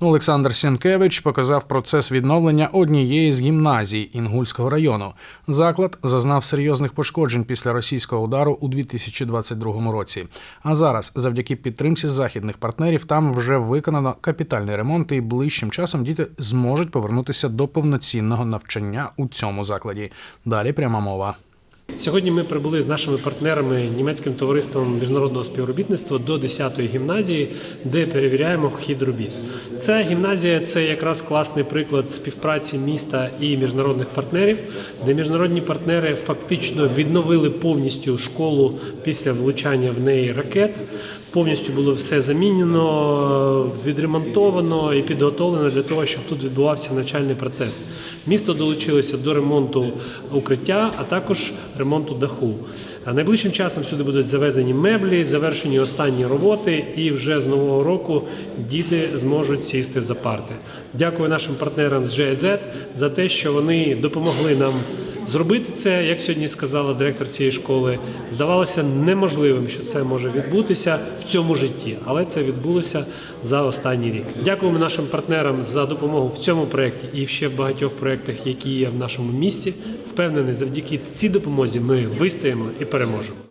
Олександр Сінкевич показав процес відновлення однієї з гімназій Інгульського району. Заклад зазнав серйозних пошкоджень після російського удару у 2022 році. А зараз, завдяки підтримці західних партнерів, там вже виконано капітальний ремонт, і ближчим часом діти зможуть повернутися до повноцінного навчання у цьому закладі. Далі пряма мова. Сьогодні ми прибули з нашими партнерами німецьким товариством міжнародного співробітництва до 10-ї гімназії, де перевіряємо хід робіт. Ця гімназія це якраз класний приклад співпраці міста і міжнародних партнерів, де міжнародні партнери фактично відновили повністю школу після влучання в неї ракет. Повністю було все замінено, відремонтовано і підготовлено для того, щоб тут відбувався навчальний процес. Місто долучилося до ремонту укриття, а також ремонту даху. Найближчим часом сюди будуть завезені меблі, завершені останні роботи, і вже з нового року діти зможуть сісти за парти. Дякую нашим партнерам з GIZ за те, що вони допомогли нам зробити це, як сьогодні сказала директор цієї школи, здавалося неможливим, що це може відбутися в цьому житті, але це відбулося за останній рік. Дякуємо нашим партнерам за допомогу в цьому проєкті і ще в багатьох проєктах, які є в нашому місті. Впевнений, завдяки цій допомозі ми вистоїмо і переможемо.